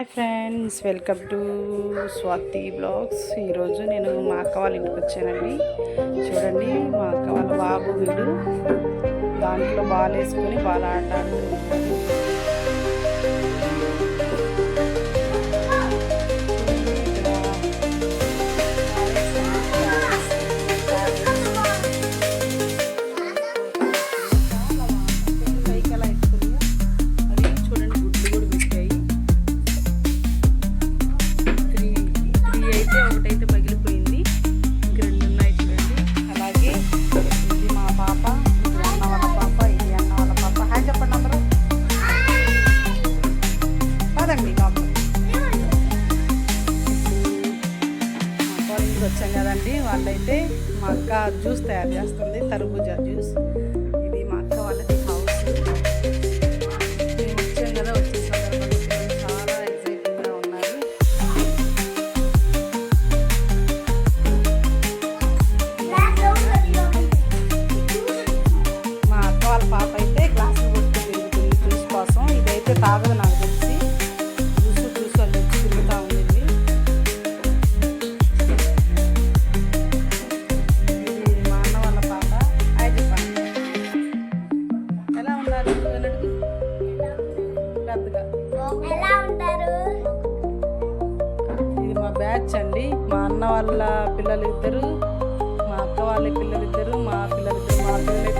Hi friends welcome to Swathi blogs. ఈరోజు నేను మా అక్క వాళ్ళ ఇంటికి వచ్చానండి. చూడండి మా అక్క వాళ్ళ బాబు వీడు. దాంట్లో బాల్ వేసుకొని బాల్ ఆట కదండి వచ్చాం కదండి వాళ్ళైతే మా అక్క జ్యూస్ తయారు చేస్తుంది తరబూజా జ్యూస్. పెద్దగా ఎలా ఉంటారు? ఇది మా బ్యాచ్ అండి. మా అన్న వాళ్ళ పిల్లలు ఇద్దరు మా అక్క వాళ్ళ పిల్లలు ఇద్దరు మా పిల్లలిద్దరు మా పిల్లలైతే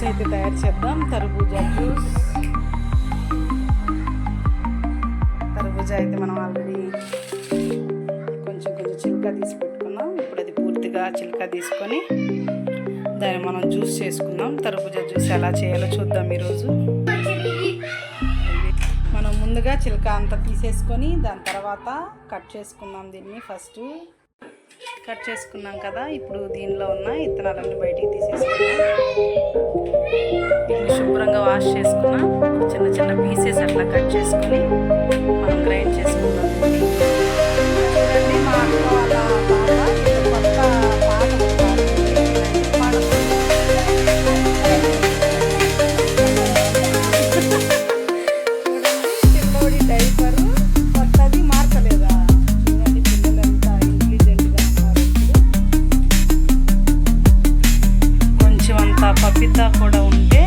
జ్యూస్ అయితే తయారు చేద్దాం. తరబూజా జ్యూస్. తరబూజా అయితే మనం ఆల్రెడీ కొంచెం కొంచెం చిలుక తీసి పెట్టుకున్నాం. ఇప్పుడు అది పూర్తిగా చిలుక తీసుకొని దాన్ని మనం జ్యూస్ చేసుకుందాం. తరబూజా జ్యూస్ ఎలా చేయాలో చూద్దాం ఈరోజు. మనం ముందుగా చిలక అంతా తీసేసుకొని దాని తర్వాత కట్ చేసుకుందాం దీన్ని ఫస్ట్. కట్ చేసుకున్నాం కదా ఇప్పుడు దీనిలో ఉన్న ఇత్తనాలన్నీ బయటికి తీసేసుకున్నాం. వీటిని శుభ్రంగా వాష్ చేసుకున్నాం. చిన్న చిన్న పీసెస్ అట్లా కట్ చేసుకొని మనం గ్రైండ్ చేసుకున్నాం అంత కూడా ఉంటే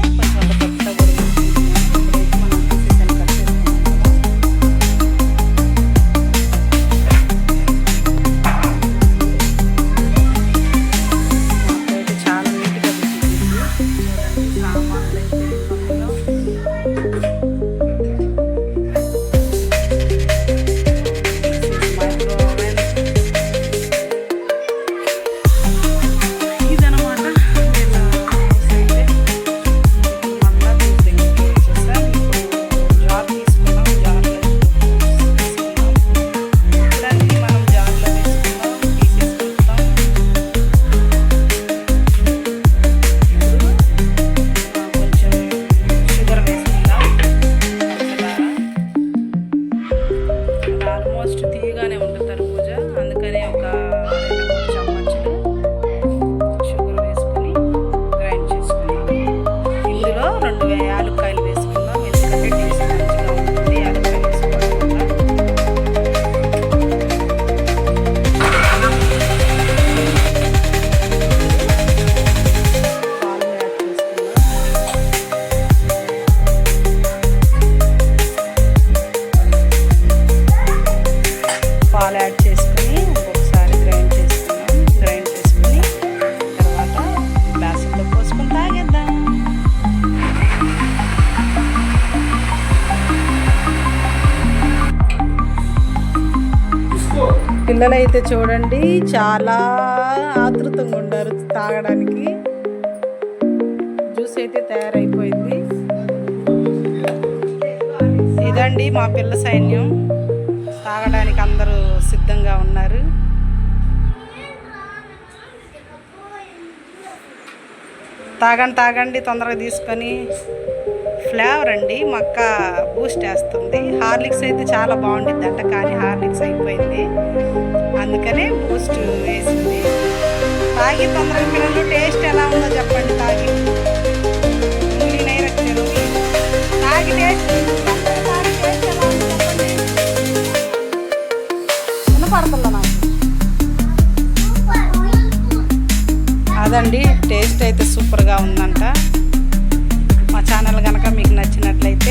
పిల్లలైతే చూడండి చాలా ఆతృతంగా ఉండారు తాగడానికి. జ్యూస్ అయితే తయారైపోయింది. ఇదండి మా పిల్ల సైన్యం. తాగడానికి అందరూ సిద్ధంగా ఉన్నారు. తాగండి తాగండి తొందరగా తీసుకొని. ఫ్లేవర్ అండి. మక్క బూస్ట్ వేస్తుంది హార్లిక్స్ అయితే చాలా బాగుండిద్ది అంట కానీ హార్లిక్స్ అయిపోయింది. అందుకనే బూస్ట్ వేసింది. తాగి తొందరగా పిల్లలు టేస్ట్ ఎలా ఉందో చెప్పండి తాగి. తాగి టేస్ట్ అదండి టేస్ట్ అయితే సూపర్గా ఉందంట. ఛానల్ కనుక మీకు నచ్చినట్లయితే